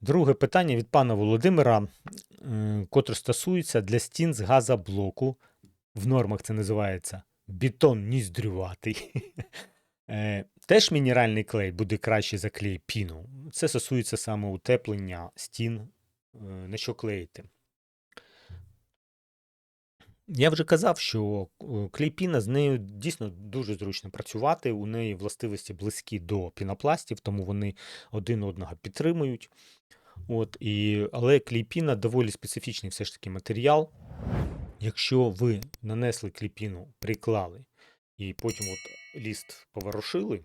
Друге питання від пана Володимира, котре стосується для стін з газоблоку. В нормах це називається бетон ніздрюватий. Е, Теж мінеральний клей буде краще за клей піну. Це стосується саме утеплення стін, е, на що клеїти. Я вже казав, що е, клей-піна з нею дійсно дуже зручно працювати. У неї властивості близькі до пінопластів, тому вони один одного підтримують. От, і, але клейпіна доволі специфічний все ж таки матеріал. Якщо ви нанесли клейпіну, приклали і потім от ліст поворушили,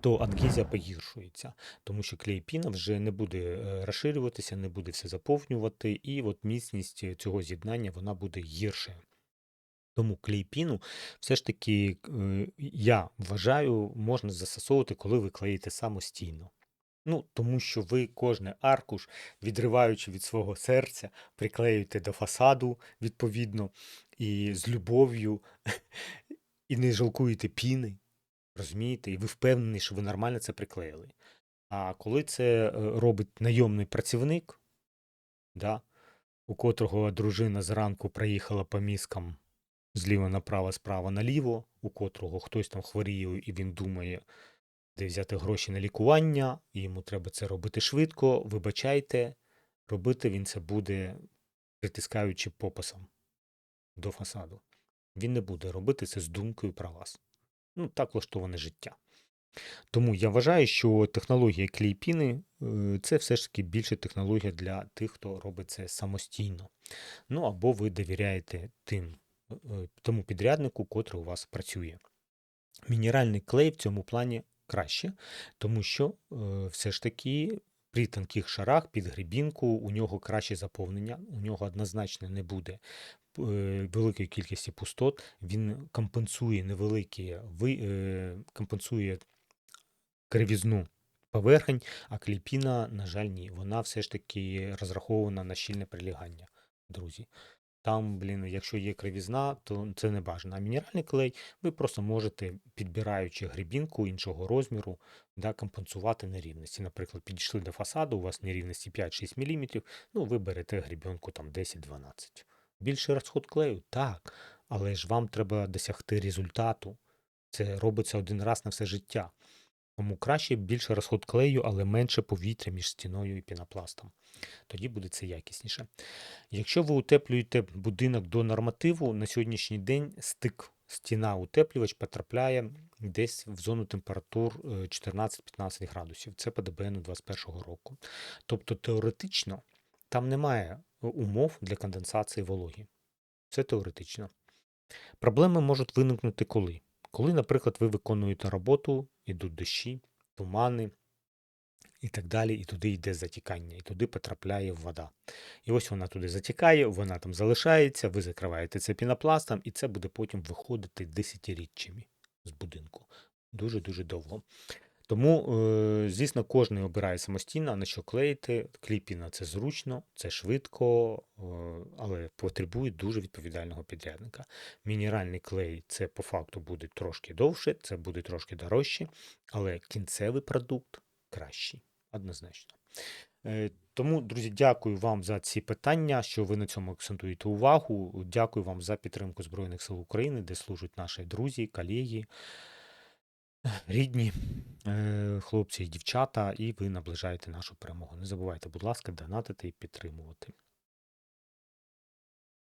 то адгезія погіршується, тому що клейпіна вже не буде е, розширюватися, не буде все заповнювати, і от міцність цього з'єднання вона буде гіршою. Тому клейпіну все ж таки, е, я вважаю, можна застосовувати, коли ви клеїте самостійно. Ну, тому що ви кожний аркуш, відриваючи від свого серця, приклеюєте до фасаду відповідно, і з любов'ю, і не жалкуєте піни. Розумієте? І ви впевнені, що ви нормально це приклеїли. А коли це е, робить найомний працівник, да, у котрого дружина зранку проїхала по мізкам зліва направо, справа наліво, у котрого хтось там хворіє, і він думає, де взяти гроші на лікування, і йому треба це робити швидко. Вибачайте, робити він це буде, притискаючи попасом до фасаду. Він не буде робити це з думкою про вас. Ну, так влаштоване життя. Тому я вважаю, що технологія клейпіни е, це все ж таки більше технологія для тих, хто робить це самостійно. Ну або ви довіряєте тим, е, тому підряднику, котрий у вас працює. Мінеральний клей в цьому плані краще, тому що е, все ж таки при тонких шарах під грибінку у нього краще заповнення, у нього однозначно не буде е, великої кількості пустот, він компенсує невеликі, е, компенсує кривізну поверхень, а кліпіна, на жаль, ні. Вона все ж таки розрахована на щільне прилягання, друзі. Там, блін, якщо є кривізна, то це не бажано. А мінеральний клей ви просто можете, підбираючи грибінку іншого розміру, да, компенсувати нерівності. Наприклад, підійшли до фасаду, у вас нерівності 5-6 мм, ну ви берете грибінку там 10-12. Більший розход клею? Так. Але ж вам треба досягти результату. Це робиться один раз на все життя. Тому краще більше розход клею, але менше повітря між стіною і пінопластом. Тоді буде це якісніше. Якщо ви утеплюєте будинок до нормативу, на сьогоднішній день стик стіна утеплювач потрапляє десь в зону температур е, 14-15 градусів. Це по ДБН 21 року. Тобто теоретично там немає е, умов для конденсації вологі. Це теоретично. Проблеми можуть виникнути коли? Коли, наприклад, ви виконуєте роботу, ідуть дощі, тумани і так далі, і туди йде затікання, і туди потрапляє вода. І ось вона туди затікає, вона там залишається, ви закриваєте це пінопластом, і це буде потім виходити десятиріччями з будинку. Дуже-дуже довго. Тому, е, звісно, кожен обирає самостійно, на що клеїти. Кліпіна це зручно, це швидко, е, але потребує дуже відповідального підрядника. Мінеральний клей це по факту буде трошки довше, це буде трошки дорожче, але кінцевий продукт кращий, однозначно. Е, Тому, друзі, дякую вам за ці питання, що ви на цьому акцентуєте увагу. Дякую вам за підтримку Збройних сил України, де служать наші друзі, колеги рідні е, хлопці і дівчата, і ви наближаєте нашу перемогу. Не забувайте, будь ласка, донатити і підтримувати.